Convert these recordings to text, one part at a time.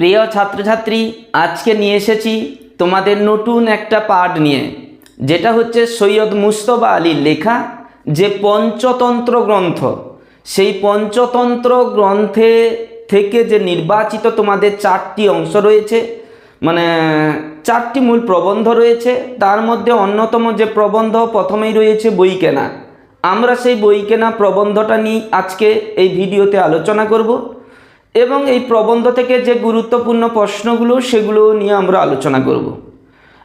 প্রিয় ছাত্রছাত্রী, আজকে নিয়ে এসেছি তোমাদের নতুন একটা পাঠ নিয়ে, যেটা হচ্ছে সৈয়দ মুস্তফা আলীর লেখা যে পঞ্চতন্ত্র গ্রন্থ। সেই পঞ্চতন্ত্র গ্রন্থে থেকে যে নির্বাচিত তোমাদের চারটি অংশ রয়েছে মানে চারটি মূল প্রবন্ধ রয়েছে, তার মধ্যে অন্যতম যে প্রবন্ধ প্রথমেই রয়েছে বই কেনা আমরা সেই বই কেনা প্রবন্ধটা নিয়ে আজকে এই ভিডিওতে আলোচনা করব। এবং এই প্রবন্ধ থেকে যে গুরুত্বপূর্ণ প্রশ্নগুলো, সেগুলো নিয়ে আমরা আলোচনা করব।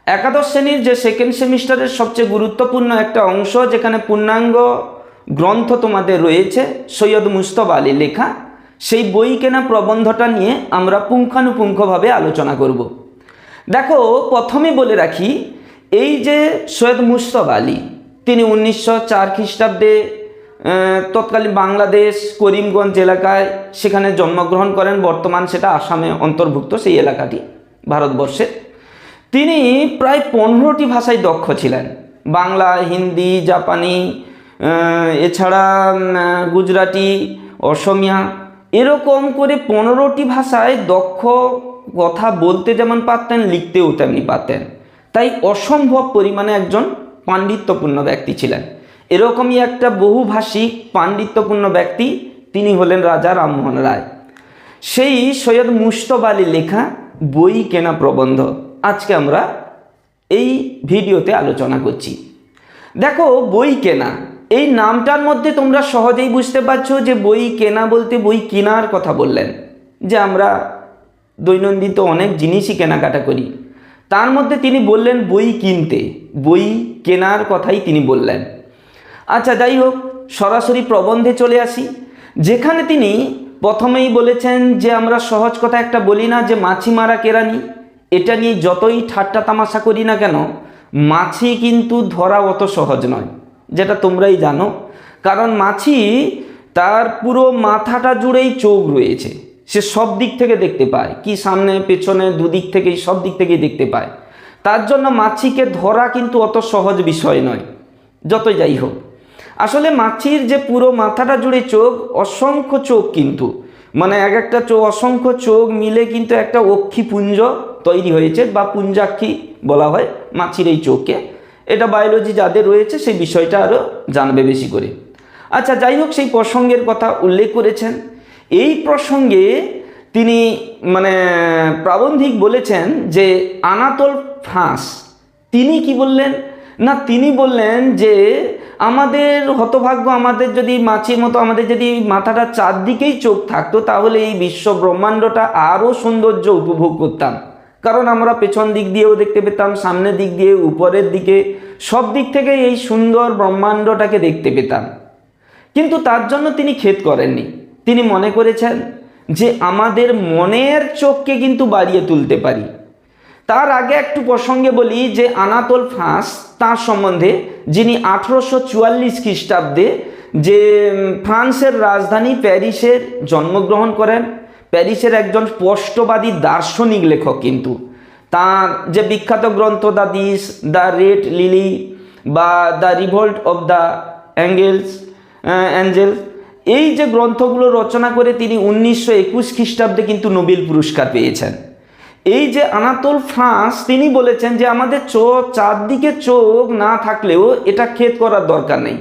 একাদশ শ্রেণির যে সেকেন্ড সেমিস্টারের সবচেয়ে গুরুত্বপূর্ণ একটা অংশ, যেখানে পূর্ণাঙ্গ গ্রন্থ তোমাদের রয়েছে, সৈয়দ মুস্তফা আলী লেখা, সেই বই কেনা প্রবন্ধটা নিয়ে আমরা পুঙ্খানুপুঙ্খভাবে আলোচনা করব। দেখো, প্রথমে বলে রাখি, এই যে সৈয়দ মুস্তফা আলী, তিনি উনিশশো চার খ্রিস্টাব্দে তৎকালীন বাংলাদেশ করিমগঞ্জ এলাকায় সেখানে জন্মগ্রহণ করেন। বর্তমান সেটা আসামে অন্তর্ভুক্ত সেই এলাকাটি, ভারতবর্ষের। তিনি প্রায় পনেরোটি ভাষায় দক্ষ ছিলেন। বাংলা, হিন্দি, জাপানি এছাড়া গুজরাটি, অসমিয়া, এরকম করে পনেরোটি ভাষায় দক্ষ কথা বলতে যেমন পারতেন, লিখতেও তেমনি পারতেন। তাই অসম্ভব পরিমাণে একজন পাণ্ডিত্যপূর্ণ ব্যক্তি ছিলেন। এরকমই একটা বহুভাষিক পাণ্ডিত্যপূর্ণ ব্যক্তি তিনি হলেন রাজা রামমোহন রায়। সেই সৈয়দ মুস্তব আলী লেখা বই কেনা প্রবন্ধ। আজকে আমরা এই ভিডিওতে আলোচনা করছি। দেখো, বই কেনা। এই নামটার মধ্যে তোমরা সহজেই বুঝতে পারছ যে বই কেনা বলতে বই কেনার কথা বললেন। যে আমরা দৈনন্দিন তো অনেক জিনিসই কেনাকাটা করি। তার মধ্যে তিনি বললেন বই কিনতে। বই কেনার কথাই তিনি বললেন। আচ্ছা যাই হোক সরাসরি প্রবন্ধে চলে আসি। যেখানে তিনি প্রথমেই বলেছেন যে, আমরা সহজ কথা একটা বলি না যে, মাছি মারা কেরানি এটা নিয়ে যতই ঠাট্টা তামাশা করি না কেন, মাছি কিন্তু ধরা অত সহজ নয়, যেটা তোমরাই জানো। কারণ মাছি তার পুরো মাথাটা জুড়েই চোখ রয়েছে। সে সব দিক থেকে দেখতে পায়, কি সামনে, পেছনে, দুদিক থেকেই, সব দিক থেকেই দেখতে পায়। তার জন্য মাছিকে ধরা কিন্তু অত সহজ বিষয় নয়। যতই যাই হোক আসলে মাছির যে পুরো মাথাটা জুড়ে চোখ, অসংখ্য চোখ কিন্তু। মানে এক একটা চোখ অসংখ্য চোখ মিলে কিন্তু একটা অক্ষিপুঞ্জ তৈরি হয়েছে বা পুঞ্জাক্ষী বলা হয় মাছির এই চোখকে। এটা বায়োলজি যাদের রয়েছে সেই বিষয়টা আরও জানবে বেশি করে। আচ্ছা যাই হোক, সেই প্রসঙ্গের কথা উল্লেখ করেছেন। এই প্রসঙ্গে তিনি মানে প্রাবন্ধিক বলেছেন যে আনাতোল ফ্রাঁস, তিনি কি বললেন? না, তিনি বললেন যে আমাদের হতভাগ্য, আমাদের যদি মাছির মতো, আমাদের যদি মাথাটা চারদিকেই চোখ থাকতো, তাহলে এই বিশ্ব ব্রহ্মাণ্ডটা আরও সৌন্দর্য উপভোগ করতাম। কারণ আমরা পেছন দিক দিয়েও দেখতে পেতাম, সামনের দিক দিয়ে উপরের দিকে, সব দিক থেকে এই সুন্দর ব্রহ্মাণ্ডটাকে দেখতে পেতাম। কিন্তু তার জন্য তিনি খেদ করেননি। তিনি মনে করেছেন যে আমাদের মনের চোখকে কিন্তু বাড়িয়ে তুলতে পারি। তার আগে একটু প্রসঙ্গে বলি যে আনাতোল ফ্রান্স তার সম্বন্ধে, যিনি আঠেরোশো চুয়াল্লিশ খ্রিস্টাব্দে যে ফ্রান্সের রাজধানী প্যারিসের জন্মগ্রহণ করেন। প্যারিসের একজন স্পষ্টবাদী দার্শনিক লেখক কিন্তু। তার যে বিখ্যাত গ্রন্থ the Thais, the red lily বা the revolt of the angels angel এই যে গ্রন্থগুলো রচনা করে তিনি উনিশশো একুশ খ্রিস্টাব্দে কিন্তু নোবেল পুরস্কার পেয়েছেন। এই যে আনাতোল ফ্রান্স তিনি বলেছেন যে আমাদের চোখ, চারদিকে চোখ না থাকলেও এটা খেদ করার দরকার নেই।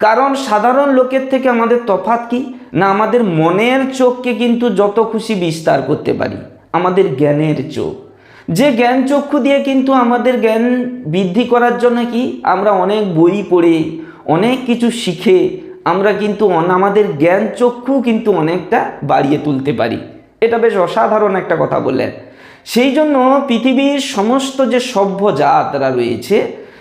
কারণ সাধারণ লোকের থেকে আমাদের তফাৎ কি? না, আমাদের মনের চোখকে কিন্তু যত খুশি বিস্তার করতে পারি, আমাদের জ্ঞানের চোখ। যে জ্ঞান চক্ষু দিয়ে কিন্তু আমাদের জ্ঞান বৃদ্ধি করার জন্য কি? আমরা অনেক বই পড়ে, অনেক কিছু শিখে, আমরা কিন্তু আমাদের জ্ঞান চক্ষু কিন্তু অনেকটা বাড়িয়ে তুলতে পারি। এটা বেশ অসাধারণ একটা কথা বললেন। সেই জন্য পৃথিবীর সমস্ত যে সভ্য জাতরা রয়েছে,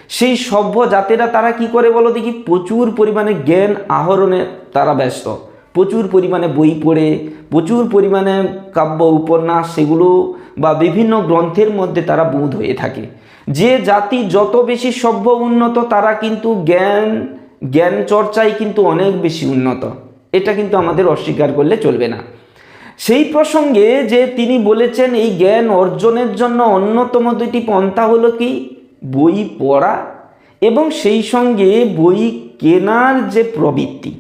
সেই সভ্য জাতেরা তারা কি করে বলো দেখি? প্রচুর পরিমাণে জ্ঞান আহরণে তারা ব্যস্ত। প্রচুর পরিমাণে বই পড়ে, প্রচুর পরিমাণে কাব্য, উপন্যাস সেগুলো বা বিভিন্ন গ্রন্থের মধ্যে তারা বোধ হয়ে থাকে। যে জাতি যত বেশি সভ্য উন্নত, তারা কিন্তু জ্ঞান জ্ঞান চর্চায় কিন্তু অনেক বেশি উন্নত। এটা কিন্তু আমাদের অস্বীকার করলে চলবে না। সেই প্রসঙ্গে যে তিনি বলেছেন, এই জ্ঞান অর্জনের জন্য অন্যতম দুটি পন্থা হলো কি? বই পড়া এবং সেই সঙ্গে বই কেনার যে প্রবৃত্তি।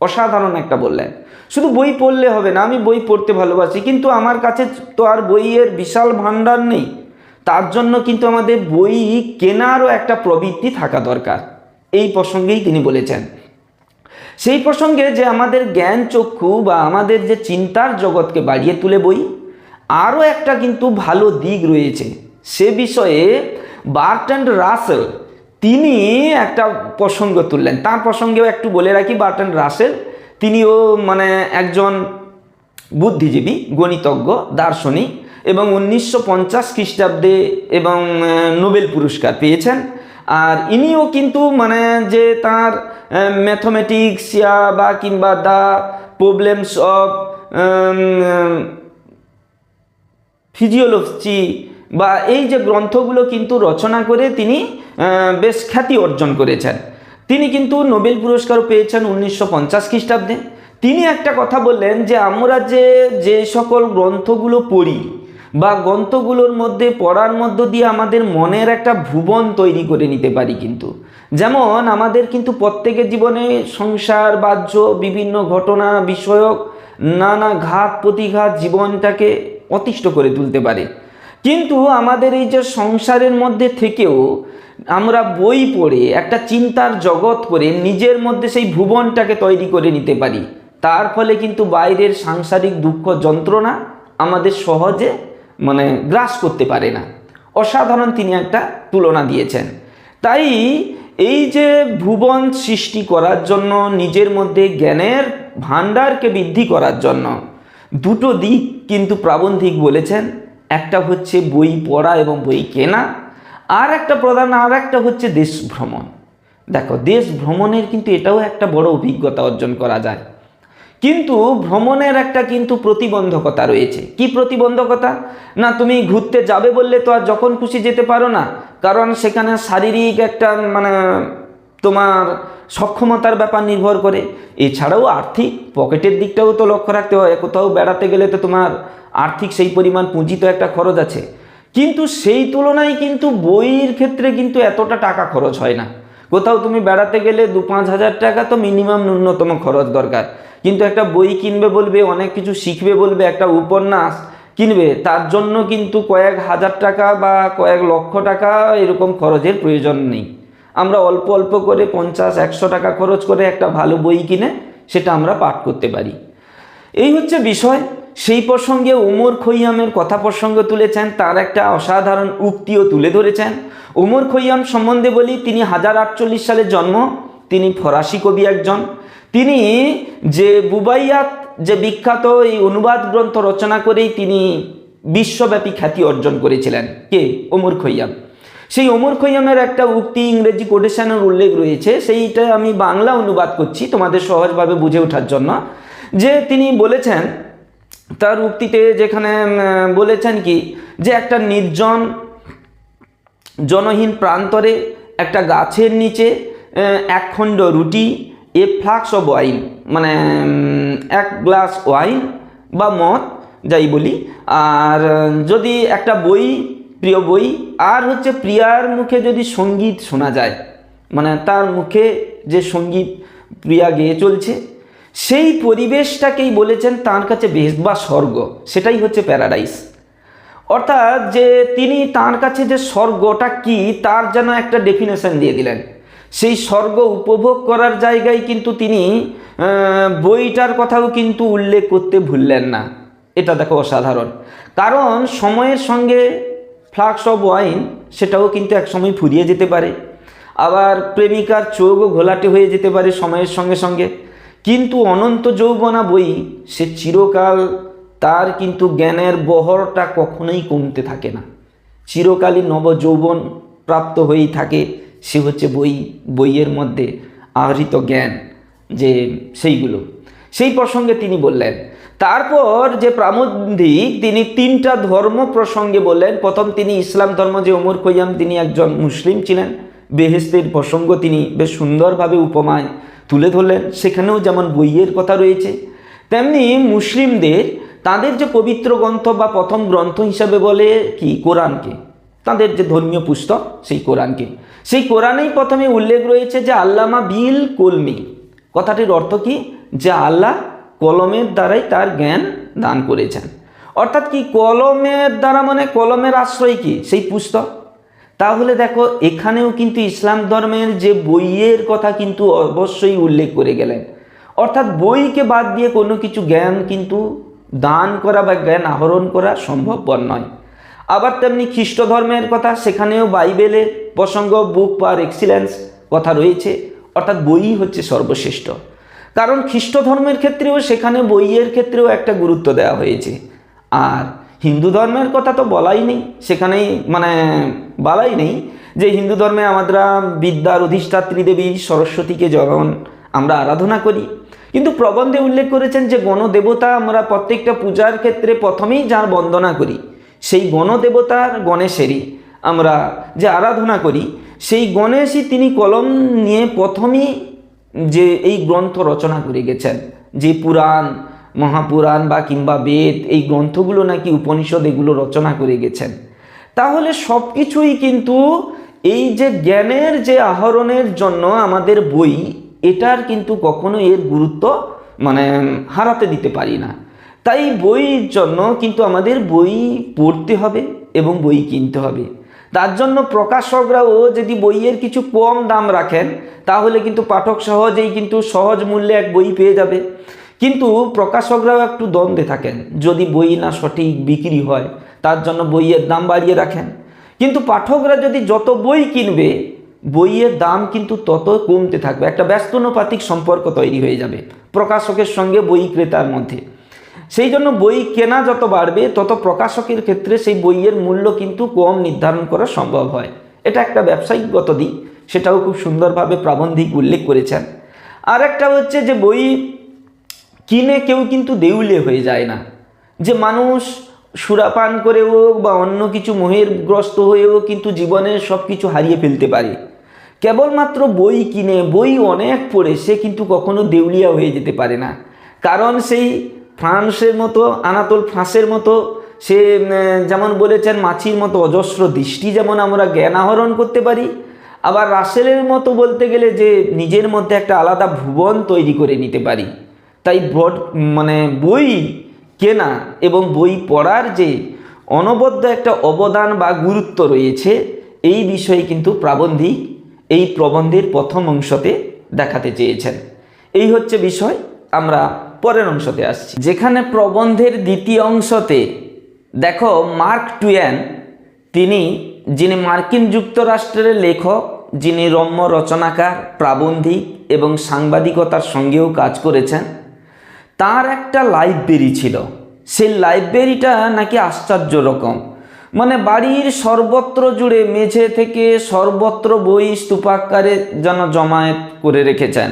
অসাধারণ একটা বললেন। শুধু বই পড়লে হবে না, আমি বই পড়তে ভালোবাসি, কিন্তু আমার কাছে তো আর বইয়ের বিশাল ভাণ্ডার নেই। তার জন্য কিন্তু আমাদের বই কেনারও একটা প্রবৃত্তি থাকা দরকার। এই প্রসঙ্গেই তিনি বলেছেন সেই প্রসঙ্গে যে আমাদের জ্ঞান চক্ষু বা আমাদের যে চিন্তার জগৎকে বাড়িয়ে তুলে বই, আরও একটা কিন্তু ভালো দিক রয়েছে। সে বিষয়ে বার্ট্যান্ড রাসেল তিনি একটা প্রসঙ্গ তুললেন। তার প্রসঙ্গেও একটু বলে রাখি বার্ট্যান্ড রাসেল তিনিও মানে একজন বুদ্ধিজীবী, গণিতজ্ঞ, দার্শনিক এবং উনিশশো পঞ্চাশ খ্রিস্টাব্দে এবং নোবেল পুরস্কার পেয়েছেন। আর ইনিও কিন্তু মানে যে তার ম্যাথমেটিক্স বা কিংবা দ্য প্রবলেমস অফ ফিজিওলজি বা এই যে গ্রন্থগুলো কিন্তু রচনা করে তিনি বেশ খ্যাতি অর্জন করেছেন। তিনি কিন্তু নোবেল পুরস্কারও পেয়েছেন উনিশশো পঞ্চাশ খ্রিস্টাব্দে। তিনি একটা কথা বললেন যে আমরা যে যে সকল গ্রন্থগুলো পড়ি বা গ্রন্থগুলোর মধ্যে পড়ার মধ্য দিয়ে আমাদের মনের একটা ভুবন তৈরি করে নিতে পারি কিন্তু। যেমন আমাদের কিন্তু প্রত্যেকের জীবনে সংসার, বাহ্য, বিভিন্ন ঘটনা, বিষয়ক নানা ঘাত, প্রতিঘাত জীবনটাকে অতিষ্ঠ করে তুলতে পারে। কিন্তু আমাদের এই যে সংসারের মধ্যে থেকেও আমরা বই পড়ে, একটা চিন্তার জগৎ করে নিজের মধ্যে সেই ভুবনটাকে তৈরি করে নিতে পারি। তার ফলে কিন্তু বাইরের সাংসারিক দুঃখ যন্ত্রণা আমাদের সহজে মানে গ্রাস করতে পারে না। অসাধারণ তিনি একটা তুলনা দিয়েছেন। তাই এই যে ভুবন সৃষ্টি করার জন্য, নিজের মধ্যে জ্ঞানের ভাণ্ডারকে বৃদ্ধি করার জন্য, দুটো দিক কিন্তু প্রাবন্ধিক বলেছেন। একটা হচ্ছে বই পড়া এবং বই কেনা, আর একটা প্রধান, আর একটা হচ্ছে দেশ ভ্রমণ। দেখো, দেশ ভ্রমণের কিন্তু এটাও একটা বড় অভিজ্ঞতা অর্জন করা যায়। কিন্তু ভ্রমণের একটা কিন্তু প্রতিবন্ধকতা রয়েছে। কি প্রতিবন্ধকতা? না, তুমি ঘুরতে যাবে বললে তো আর যখন খুশি যেতে পারো না। কারণ সেখানে শারীরিক একটা মানে তোমার সক্ষমতার ব্যাপার নির্ভর করে। এছাড়াও আর্থিক পকেটের দিকটাও তো লক্ষ্য রাখতে হয়। কোথাও বেড়াতে গেলে তো তোমার আর্থিক সেই পরিমাণ পুঁজি তো একটা খরচ আছে। কিন্তু সেই তুলনায় কিন্তু বইয়ের ক্ষেত্রে কিন্তু এতটা টাকা খরচ হয় না। কোথাও তুমি বেড়াতে গেলে দু পাঁচ হাজার টাকা তো মিনিমাম ন্যূনতম খরচ দরকার। কিন্তু একটা বই কিনবে বলবে, অনেক কিছু শিখবে বলবে, একটা উপন্যাস কিনবে, তার জন্য কিন্তু কয়েক হাজার টাকা বা কয়েক লক্ষ টাকা এরকম খরচের প্রয়োজন নেই। আমরা অল্প অল্প করে পঞ্চাশ, একশো টাকা খরচ করে একটা ভালো বই কিনে সেটা আমরা পাঠ করতে পারি। এই হচ্ছে বিষয়। সেই প্রসঙ্গে ওমর খৈয়ামের কথা প্রসঙ্গ তুলেছেন, তার একটা অসাধারণ উক্তিও তুলে ধরেছেন। ওমর খৈয়াম সম্বন্ধে বলি, তিনি হাজার আটচল্লিশ সালে জন্ম, তিনি ফরাসি কবি একজন। তিনি যে বুবাইয়াত, যে বিখ্যাত এই অনুবাদ গ্রন্থ রচনা করেই তিনি বিশ্বব্যাপী খ্যাতি অর্জন করেছিলেন। কে? ওমর খৈয়াম। সেই ওমর খৈয়ামের একটা উক্তি ইংরেজি কোটেশনের উল্লেখ রয়েছে, সেইটা আমি বাংলা অনুবাদ করছি তোমাদের সহজভাবে বুঝে ওঠার জন্য, যে তিনি বলেছেন তার উক্তিতে যেখানে বলেছেন কি যে একটা নির্জন জনহীন প্রান্তরে একটা গাছের নিচে আহ, এক খণ্ড রুটি এ ফ্লাক্স অফ ওয়াইন মানে এক গ্লাস ওয়াইন বা মদ যাই বলি আর যদি একটা বই প্রিয় বই আর হচ্ছে প্রিয়ার মুখে যদি সংগীত শোনা যায় মানে তার মুখে যে সংগীত প্রিয়া গেয়ে চলছে সেই পরিবেশটাকেই বলেছেন তার কাছে বেশ বা স্বর্গ, সেটাই হচ্ছে প্যারাডাইস। অর্থাৎ যে তিনি তার কাছে যে স্বর্গটা কি, তার যেন একটা ডেফিনেশন দিয়ে দিলেন। সেই স্বর্গ উপভোগ করার জায়গায় কিন্তু তিনি বইটার কথাও কিন্তু উল্লেখ করতে ভুললেন না। এটা দেখো অসাধারণ। কারণ সময়ের সঙ্গে ফ্লাক্স অফ ওয়াইন, সেটাও কিন্তু একসময় ফুরিয়ে যেতে পারে। আবার প্রেমিকার চোখও ঘোলাটে হয়ে যেতে পারে সময়ের সঙ্গে সঙ্গে। কিন্তু অনন্ত যৌবনা বই, সে চিরকাল তার কিন্তু জ্ঞানের বহরটা কখনোই কমতে থাকে না। চিরকালই নব যৌবন প্রাপ্ত হয়েই থাকে, সে হচ্ছে বই, বইয়ের মধ্যে আহৃত জ্ঞান যে সেইগুলো। সেই প্রসঙ্গে তিনি বললেন, তারপর যে প্রামন্ধিক তিনি তিনটা ধর্ম প্রসঙ্গে বললেন। প্রথম তিনি ইসলাম ধর্ম, যে ওমর খৈয়াম তিনি একজন মুসলিম ছিলেন। বেহেস্তের প্রসঙ্গ তিনি বেশ সুন্দরভাবে উপমায় তুলে ধরলেন। সেখানেও যেমন বইয়ের কথা রয়েছে, তেমনি মুসলিমদের তাদের যে পবিত্র গ্রন্থ বা প্রথম গ্রন্থ হিসাবে বলে কি? কোরআনকে। তাদের যে ধর্মীয় পুস্তক, সেই কোরআনকে। সেই কোরআনেই প্রথমে উল্লেখ রয়েছে যে আল্লামা বিল কলমি। কথাটির অর্থ কি? যে আল্লাহ কলমের দ্বারাই তার জ্ঞান দান করেছেন। অর্থাৎ কি কলমের দ্বারা মানে কলমের আশ্রয় কি? সেই পুস্তক। তাহলে দেখো, এখানেও কিন্তু ইসলাম ধর্মের যে বইয়ের কথা কিন্তু অবশ্যই উল্লেখ করে গেলেন। অর্থাৎ বইকে বাদ দিয়ে কোনো কিছু জ্ঞান কিন্তু দান করা বা জ্ঞান আহরণ করা সম্ভবপর নয়। আবার তেমনি খ্রিস্ট ধর্মের কথা, সেখানেও বাইবেলে প্রসঙ্গ, বুক পার এক্সিলেন্স কথা রয়েছে। অর্থাৎ বই হচ্ছে সর্বশ্রেষ্ঠ। কারণ খ্রিস্ট ধর্মের ক্ষেত্রেও, সেখানে বইয়ের ক্ষেত্রেও একটা গুরুত্ব দেওয়া হয়েছে। আর হিন্দু ধর্মের কথা তো বলাই নেই, সেখানেই মানে বলাই নেই যে হিন্দু ধর্মে আমরা বিদ্যার অধিষ্ঠাত্রী দেবী সরস্বতীকে যখন আমরা আরাধনা করি। কিন্তু প্রবন্ধে উল্লেখ করেছেন যে গণদেবতা আমরা প্রত্যেকটা পূজার ক্ষেত্রে প্রথমেই যার বন্দনা করি, সেই গণদেবতার গণেশেরই আমরা যে আরাধনা করি, সেই গণেশই তিনি কলম নিয়ে প্রথমেই যে এই গ্রন্থ রচনা করে গেছেন, যে পুরাণ মহাপুরাণ বা কিংবা বেদ, এই গ্রন্থগুলো নাকি উপনিষদ এগুলো রচনা করে গেছেন। তাহলে সব কিছুই কিন্তু এই যে জ্ঞানের যে আহরণের জন্য আমাদের বই, এটার কিন্তু কখনো এর গুরুত্ব মানে হারাতে দিতে পারি না। তাই বইয়ের জন্য কিন্তু আমাদের বই পড়তে হবে এবং বই কিনতে হবে। তার জন্য প্রকাশকরাও যদি বইয়ের কিছু কম দাম রাখেন, তাহলে কিন্তু পাঠক সহজেই কিন্তু সহজ মূল্যে এক বই পেয়ে যাবে। কিন্তু প্রকাশকরাও একটু দ্বন্দ্বে থাকেন। যদি বই না সঠিক বিক্রি হয়, তার জন্য বইয়ের দাম বাড়িয়ে রাখেন। কিন্তু পাঠকরা যদি যত বই কিনবে, বইয়ের দাম কিন্তু তত কমতে থাকবে। একটা ব্যস্তনুপাতিক সম্পর্ক তৈরি হয়ে যাবে প্রকাশকের সঙ্গে বই ক্রেতার মধ্যে। সেই জন্য বই কেনা যত বাড়বে, তত প্রকাশকের ক্ষেত্রে সেই বইয়ের মূল্য কিন্তু কম নির্ধারণ করা সম্ভব হয়। এটা একটা ব্যবসায়িকগত দিক, সেটাও খুব সুন্দরভাবে প্রাবন্ধিক উল্লেখ করেছেন। আর একটা হচ্ছে যে বই কিনে কেউ কিন্তু দেউলে হয়ে যায় না। যে মানুষ সুরাপান করে হোক বা অন্য কিছু মোহের গ্রস্ত হয়েও কিন্তু জীবনের সব কিছু হারিয়ে ফেলতে পারে। কেবলমাত্র বই কিনে, বই অনেক পড়ে সে কিন্তু কখনো দেউলিয়া হয়ে যেতে পারে না। কারণ সেই ফ্রান্সের মতো, আনাতোল ফ্রান্সের মতো, সে যেমন বলেছেন, মাছির মতো অজস্র দৃষ্টি যেমন আমরা জ্ঞান আহরণ করতে পারি, আবার রাসেলের মতো বলতে গেলে যে নিজের মধ্যে একটা আলাদা ভুবন তৈরি করে নিতে পারি। তাই ব্রড মানে বই কেনা এবং বই পড়ার যে অনবদ্য একটা অবদান বা গুরুত্ব রয়েছে, এই বিষয়ে কিন্তু প্রাবন্ধিক এই প্রবন্ধের প্রথম অংশতে দেখাতে চেয়েছেন। এই হচ্ছে বিষয়, আমরা পরের অংশতে আসছি। যেখানে প্রবন্ধের দ্বিতীয় অংশতে, দেখো, মার্ক টুয়েন, তিনি, যিনি মার্কিন যুক্তরাষ্ট্রের লেখক, যিনি রম্য রচনাকার, প্রাবন্ধিক এবং সাংবাদিকতার সঙ্গেও কাজ করেছেন তার একটা লাইব্রেরি ছিল। সেই লাইব্রেরিটা নাকি আশ্চর্য রকম। মানে বাড়ির সর্বত্র জুড়ে মেঝে থেকে সর্বত্র বই স্তূপাকারে যেন জমায়েত করে রেখেছেন।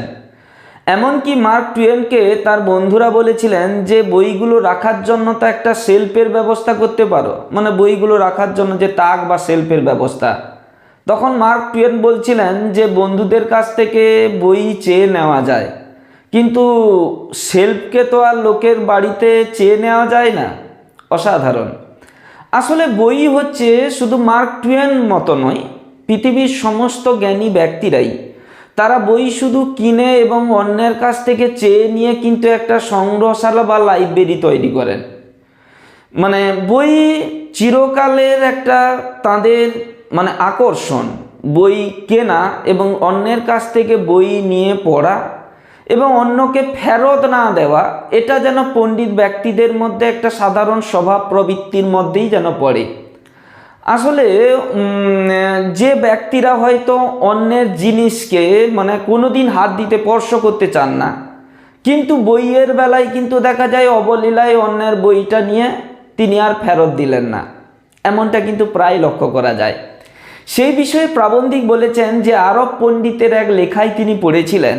এমনকি মার্ক টুয়েনকে তার বন্ধুরা বলেছিলেন যে, বইগুলো রাখার জন্য তো একটা সেলফের ব্যবস্থা করতে পারো। মানে বইগুলো রাখার জন্য যে তাক বা সেলফের ব্যবস্থা। তখন মার্ক টুয়েন বলছিলেন যে, বন্ধুদের কাছ থেকে বই চেয়ে নেওয়া যায়। কিন্তু সেলফকে তো আর লোকের বাড়িতে চেয়ে নেওয়া যায় না। অসাধারণ। আসলে বই হচ্ছে শুধু মার্ক টুয়েন মতো নয়, পৃথিবীর সমস্ত জ্ঞানী ব্যক্তিরাই। তারা বই শুধু কিনে এবং অন্যের কাছ থেকে চেয়ে নিয়ে কিন্তু একটা সংগ্রহশালা বা লাইব্রেরি তৈরি করেন। মানে বই চিরকালের একটা তাদের মানে আকর্ষণ। বই কেনা এবং অন্যের কাছ থেকে বই নিয়ে পড়া এবং অন্যকে ফেরত না দেওয়া, এটা যেন পণ্ডিত ব্যক্তিদের মধ্যে একটা সাধারণ স্বভাব প্রবৃত্তির মধ্যেই যেন পড়ে। আসলে যে ব্যক্তিরা হয়তো অন্যের জিনিসকে মানে কোনোদিন হাত দিতে স্পর্শ করতে চান না, কিন্তু বইয়ের বেলায় কিন্তু দেখা যায় অবলীলায় অন্যের বইটা নিয়ে তিনি আর ফেরত দিলেন না। এমনটা কিন্তু প্রায় লক্ষ্য করা যায়। সেই বিষয়ে প্রাবন্ধিক বলেছেন যে আরব পণ্ডিতের এক লেখায় তিনি পড়েছিলেন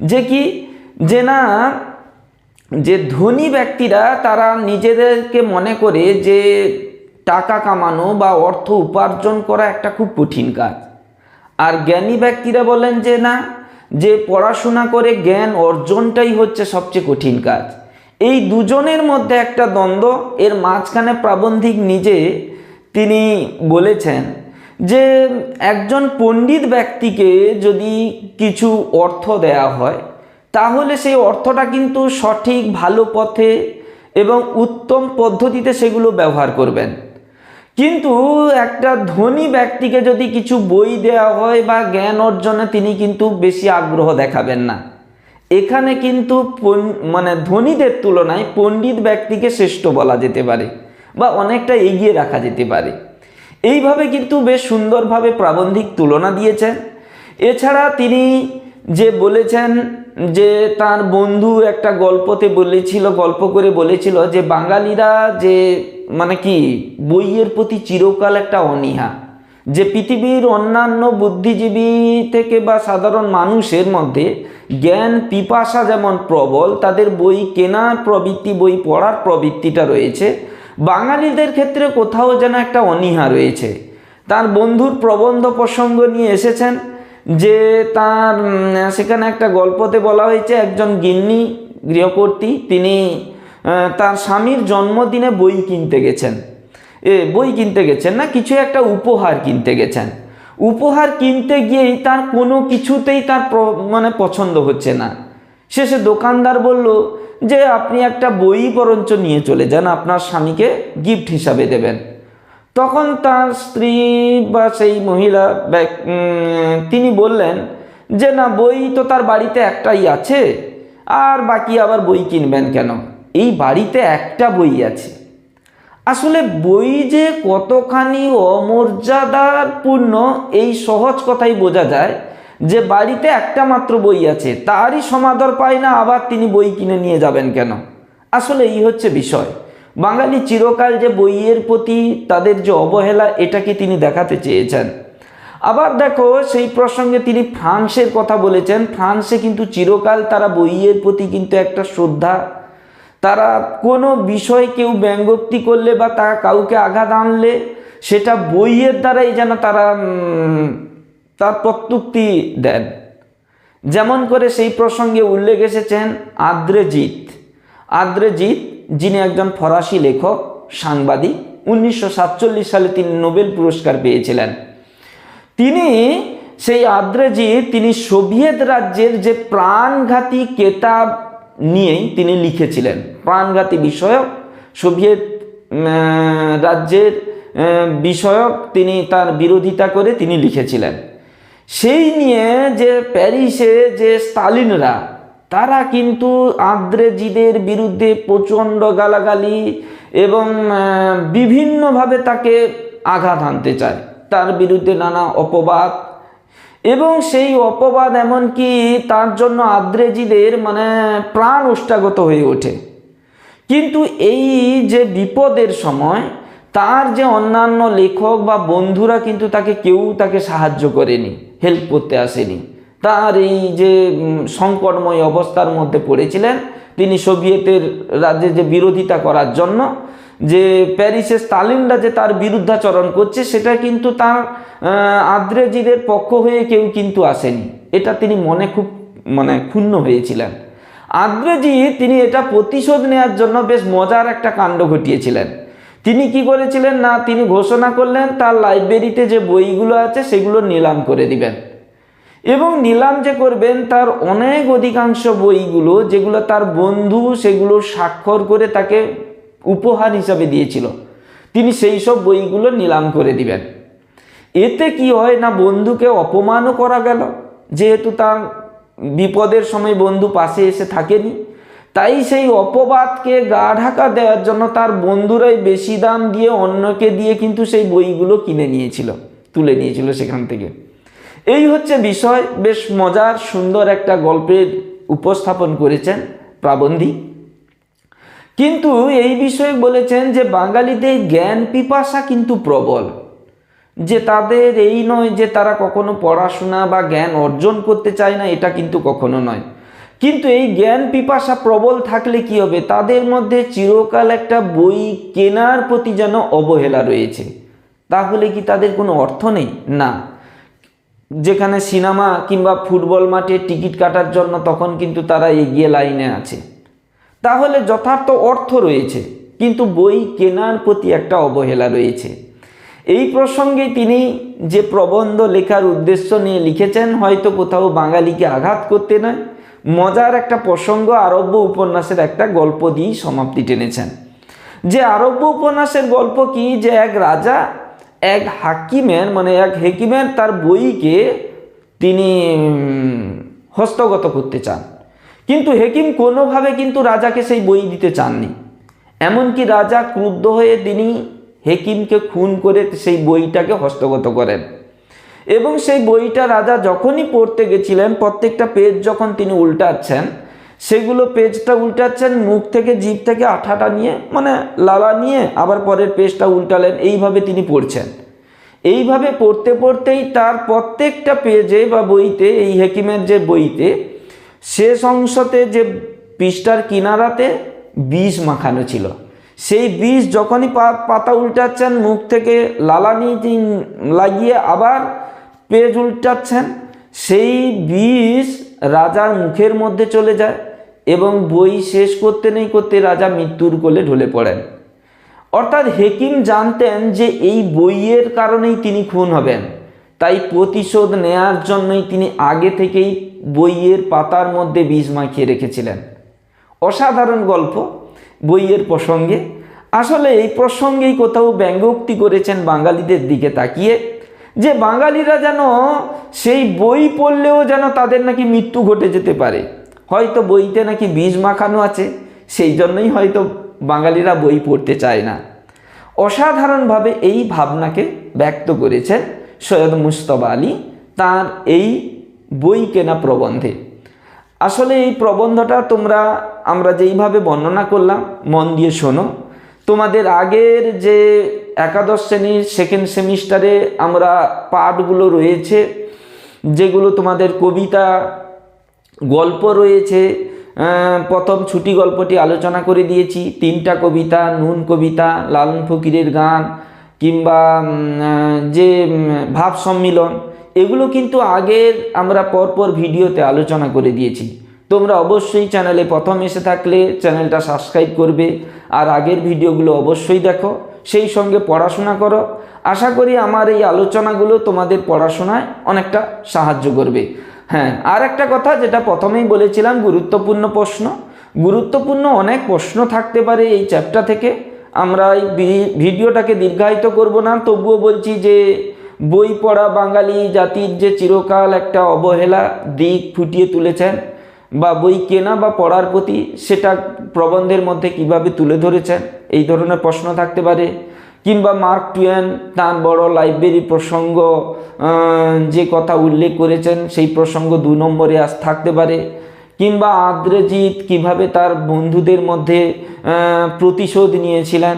যে কি? যে না, যে ধনী ব্যক্তিরা তারা নিজেদেরকে মনে করে যে টাকা কামানো বা অর্থ উপার্জন করা একটা খুব কঠিন কাজ। আর জ্ঞানী ব্যক্তিরা বলেন যে না, যে পড়াশোনা করে জ্ঞান অর্জনটাই হচ্ছে সবচেয়ে কঠিন কাজ। এই দুজনের মধ্যে একটা দ্বন্দ্ব, এর মাঝখানে প্রাবন্ধিক নিজে তিনি বলেছেন যে একজন পণ্ডিত ব্যক্তিকে যদি কিছু অর্থ দেয়া হয়, তাহলে সেই অর্থটা কিন্তু সঠিক, ভালো পথে এবং উত্তম পদ্ধতিতে সেগুলো ব্যবহার করবেন। কিন্তু একটা ধনী ব্যক্তিকে যদি কিছু বই দেওয়া হয় বা জ্ঞান অর্জনে তিনি কিন্তু বেশি আগ্রহ দেখাবেন না। এখানে কিন্তু মানে ধনীদের তুলনায় পণ্ডিত ব্যক্তিকে শ্রেষ্ঠ বলা যেতে পারে বা অনেকটা এগিয়ে রাখা যেতে পারে। এইভাবে কিন্তু বেশ সুন্দরভাবে প্রাবন্ধিক তুলনা দিয়েছেন। এছাড়া তিনি যে বলেছেন যে তার বন্ধু একটা গল্পতে বলেছিল, গল্প করে বলেছিল যে বাঙালিরা যে মানে কি, বইয়ের প্রতি চিরকাল একটা অনীহা। যে পৃথিবীর অন্যান্য বুদ্ধিজীবী থেকে বা সাধারণ মানুষের মধ্যে জ্ঞান, পিপাসা যেমন প্রবল, তাদের বই কেনার প্রবৃত্তি, বই পড়ার প্রবৃত্তিটা রয়েছে। বাঙালিদের ক্ষেত্রে কোথাও যেন একটা অনীহা রয়েছে। তার বন্ধুর প্রবন্ধ প্রসঙ্গ নিয়ে এসেছেন যে তার সেখানে একটা গল্পতে বলা হয়েছে, একজন গিন্নি গৃহকর্ত্রী তিনি তার স্বামীর জন্মদিনে বই কিনতে গেছেন। এ, বই কিনতে গেছেন না, কিছু একটা উপহার কিনতে গেছেন। উপহার কিনতে গিয়েই তার কোনো কিছুতেই তার মানে পছন্দ হচ্ছে না। শেষে দোকানদার বলল যে আপনি একটা বই বরঞ্চ নিয়ে চলে যান, আপনার স্বামীকে গিফট হিসাবে দেবেন। তখন তার স্ত্রী বা সেই মহিলা তিনি বললেন যে, না, বই তো তার বাড়িতে একটাই আছে, আর বাকি আবার বই কিনবেন কেন? এই বাড়িতে একটা বই আছে। আসলে বই যে কতখানি অমর্যাদাপূর্ণ, এই সহজ কথাই বোঝা যায়। যে বাড়িতে একটা মাত্র বই আছে, তারই সমাদর পায় না, আবার তিনি বই কিনে নিয়ে যাবেন কেন? আসলে এই হচ্ছে বিষয়। বাঙালি চিরকাল যে বইয়ের প্রতি তাদের যে অবহেলা এটাকে তিনি দেখাতে চেয়েছেন? আবার দেখো, সেই প্রসঙ্গে তিনি ফ্রান্সের কথা বলেছেন। ফ্রান্সে কিন্তু চিরকাল তারা বইয়ের প্রতি কিন্তু একটা শ্রদ্ধা। তারা কোনো বিষয় কেউ ব্যঙ্গোক্তি করলে বা তা কাউকে আঘাত আনলে, সেটা বইয়ের দ্বারাই যেন তারা তার প্রত্যুক্তি দেন। যেমন করে সেই প্রসঙ্গে উল্লেখ এসেছেন আদ্রেজিৎ। আদ্রেজিৎ, যিনি একজন ফরাসি লেখক, সাংবাদিক, উনিশশো সাতচল্লিশ সালে তিনি নোবেল পুরস্কার পেয়েছিলেন। তিনি সেই আদ্রেজি তিনি সোভিয়েত রাজ্যের যে প্রাণঘাতী কেতাব নিয়েই তিনি লিখেছিলেন। প্রাণঘাতী বিষয়ক, সোভিয়েত রাজ্যের বিষয়ক তিনি তার বিরোধিতা করে তিনি লিখেছিলেন। সেই নিয়ে যে প্যারিসে যে স্টালিনরা, তারা কিন্তু আদ্রেজিদের বিরুদ্ধে প্রচণ্ড গালাগালি এবং বিভিন্নভাবে তাকে আঘাত আনতে চায়। তার বিরুদ্ধে নানা অপবাদ। এবং সেই অপবাদ এমনকি তার জন্য আদ্রেজিদের মানে প্রাণ উষ্টাগত হয়ে ওঠে। কিন্তু এই যে বিপদের সময়, তার যে অন্যান্য লেখক বা বন্ধুরা কিন্তু তাকে কেউ তাকে সাহায্য করেনি। হেল্প করতে আসেনি। তার এই যে সংকটময় অবস্থার মধ্যে পড়েছিলেন, তিনি সোভিয়েতের রাজ্যে যে বিরোধিতা করার জন্য, যে প্যারিসে স্টালিনরা যে তার বিরুদ্ধাচরণ করছে, সেটা কিন্তু তার আদ্রেজিদের পক্ষ হয়ে কেউ কিন্তু আসেনি। এটা তিনি মনে খুব মানে ক্ষুণ্ণ হয়েছিলেন। আদ্রেজি তিনি এটা প্রতিশোধ নেওয়ার জন্য বেশ মজার একটা কাণ্ড ঘটিয়েছিলেন। তিনি কি করেছিলেন না তিনি ঘোষণা করলেন, তার লাইব্রেরিতে যে বইগুলো আছে সেগুলো নিলাম করে দিবেন। এবং নিলাম যে করবেন, তার অনেক অধিকাংশ বইগুলো যেগুলো তার বন্ধু সেগুলো স্বাক্ষর করে তাকে উপহার হিসাবে দিয়েছিল, তিনি সেই সব বইগুলো নিলাম করে দিবেন। এতে কি হয় না, বন্ধুকে অপমানও করা গেল, যেহেতু তার বিপদের সময় বন্ধু পাশে এসে থাকেনি। তাই সেই অপবাদকে গা ঢাকা দেওয়ার জন্য তার বন্ধুরাই বেশি দাম দিয়ে অন্যকে দিয়ে কিন্তু সেই বইগুলো কিনে নিয়েছিল, তুলে নিয়েছিল সেখান থেকে। এই হচ্ছে বিষয়, বেশ মজার, সুন্দর একটা গল্পের উপস্থাপন করেছেন প্রাবন্ধিক। কিন্তু এই বিষয়ে বলেছেন যে বাঙালিদের জ্ঞান পিপাসা কিন্তু প্রবল, যে তাদের এই নয় যে তারা কখনো পড়াশোনা বা জ্ঞান অর্জন করতে চায় না, এটা কিন্তু কখনো নয়। কিন্তু এই জ্ঞান পিপাসা প্রবল থাকলে কি হবে? তাদের মধ্যে চিরকাল একটা বই কেনার প্রতি যেন অবহেলা রয়েছে। তাহলে কি তাদের কোনো অর্থ নেই? না। যেখানে সিনেমা কিংবা ফুটবল মাঠে টিকিট কাটার জন্য তখন কিন্তু তারা এগিয়ে লাইনে আছে। তাহলে যথার্থ অর্থ রয়েছে, কিন্তু বই কেনার প্রতি একটা অবহেলা রয়েছে। এই প্রসঙ্গে তিনি যে প্রবন্ধ লেখার উদ্দেশ্য নিয়ে লিখেছেন, হয়তো কোথাও বাঙালিকে আঘাত করতে নয়। মজার একটা প্রসঙ্গ আরব্য উপন্যাসের একটা গল্প দিয়েই সমাপ্তি টেনেছেন। যে আরব্য উপন্যাসের গল্প কি? যে এক রাজা এক হাকিমের মানে এক হেকিমের তার বইকে তিনি হস্তগত করতে চান। কিন্তু হেকিম কোনোভাবে কিন্তু রাজাকে সেই বই দিতে চাননি। এমনকি রাজা ক্রুদ্ধ হয়ে তিনি হেকিমকে খুন করে সেই বইটাকে হস্তগত করেন। এবং সেই বইটা রাজা যখনই পড়তে গেছিলেন, প্রত্যেকটা পেজ যখন তিনি উল্টাচ্ছেন, সেগুলো পেজটা উল্টাচ্ছেন, মুখ থেকে, জিভ থেকে আঠাটা নিয়ে মানে লালা নিয়ে আবার পরের পেজটা উল্টালেন, এইভাবে তিনি পড়ছেন। এইভাবে পড়তে পড়তেই তার প্রত্যেকটা পেজে বা বইতে, এই হেকিমের যে বইতে, শেষ অংশতে যে পৃষ্ঠার কিনারাতে বিষ মাখানো ছিল। সেই বিষ যখনই পাতা উল্টাচ্ছেন, মুখ থেকে লালানি লাগিয়ে আবার পেজ উল্টাচ্ছেন, সেই বিষ রাজার মুখের মধ্যে চলে যায় এবং বই শেষ করতে নেই করতে রাজা মৃত্যুর কোলে ঢলে পড়েন। অর্থাৎ হেকিম জানতেন যে এই বইয়ের কারণেই তিনি খুন হবেন, তাই প্রতিশোধ নেয়ার জন্যই তিনি আগে থেকেই বইয়ের পাতার মধ্যে বীজ মাখিয়ে রেখেছিলেন। অসাধারণ গল্প বইয়ের প্রসঙ্গে। আসলে এই প্রসঙ্গেই কোথাও ব্যঙ্গোক্তি করেছেন বাঙালিদের দিকে তাকিয়ে। যে বাঙালিরা যেন সেই বই পড়লেও যেন তাদের নাকি মৃত্যু ঘটে যেতে পারে। হয়তো বইতে নাকি বীজ মাখানো আছে, সেই জন্যই হয়তো বাঙালিরা বই পড়তে চায় না। অসাধারণভাবে এই ভাবনাকে ব্যক্ত করেছেন সৈয়দ মুস্তফা আলী তার এই বই কেনা প্রবন্ধে। আসলে এই প্রবন্ধটা তোমরা, আমরা যেইভাবে বর্ণনা করলাম, মন দিয়ে শোনো। তোমাদের আগের যে একাদশ শ্রেণির সেকেন্ড সেমিস্টারে আমরা পাঠগুলো রয়েছে, যেগুলো তোমাদের কবিতা, গল্প রয়েছে। প্রথম ছুটি গল্পটি আলোচনা করে দিয়েছি। তিনটা কবিতা, নুন কবিতা, লালন ফকিরের গান কিংবা যে ভাব সম্মিলন, এগুলো কিন্তু আগের আমরা পরপর ভিডিওতে আলোচনা করে দিয়েছি। তোমরা অবশ্যই চ্যানেলে প্রথম এসে থাকলে চ্যানেলটা সাবস্ক্রাইব করবে, আর আগের ভিডিওগুলো অবশ্যই দেখো। সেই সঙ্গে পড়াশোনা করো। আশা করি আমার এই আলোচনাগুলো তোমাদের পড়াশোনায় অনেকটা সাহায্য করবে। হ্যাঁ আর একটা কথা যেটা প্রথমেই বলেছিলাম, গুরুত্বপূর্ণ প্রশ্ন। গুরুত্বপূর্ণ অনেক প্রশ্ন থাকতে পারে এই চ্যাপ্টার থেকে। আমরা এই ভিডিওটাকে দীর্ঘায়িত করব না। তবুও বলছি যে, বই পড়া বাঙালি জাতির যে চিরকাল একটা অবহেলা দিক ফুটিয়ে তুলেছেন বা বই কেনা বা পড়ার প্রতি সেটা প্রবন্ধের মধ্যে কীভাবে তুলে ধরেছেন? এই ধরনের প্রশ্ন থাকতে পারে। কিংবা মার্ক টুয়েন তার বড় লাইব্রেরি প্রসঙ্গ যে কথা উল্লেখ করেছেন, সেই প্রসঙ্গ দু নম্বরে আস থাকতে পারে। কিংবা আদ্রজিৎ কীভাবে তার বন্ধুদের মধ্যে প্রতিশোধ নিয়েছিলেন,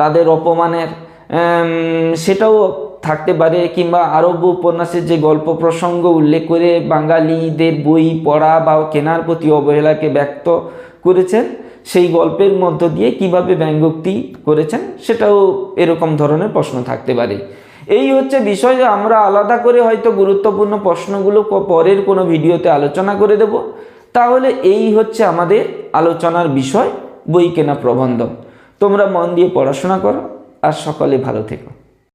তাদের অপমানের সেটাও থাকতে পারে কিংবা আরব্য উপন্যাসের যে গল্প প্রসঙ্গ উল্লেখ করে বাঙালিদের বই পড়া বা কেনার প্রতি অবহেলাকে ব্যক্ত করেছেন, সেই গল্পের মধ্য দিয়ে কীভাবে ব্যঙ্গোক্তি করেছেন, সেটাও এরকম ধরনের প্রশ্ন থাকতে পারে। এই হচ্ছে বিষয়, আমরা আলাদা করে হয়তো গুরুত্বপূর্ণ প্রশ্নগুলো পরের কোনো ভিডিওতে আলোচনা করে দেব। তাহলে এই হচ্ছে আমাদের আলোচনার বিষয়, বই কেনা প্রবন্ধ। তোমরা মন দিয়ে পড়াশোনা করো, আর সকলে ভালো থেকো।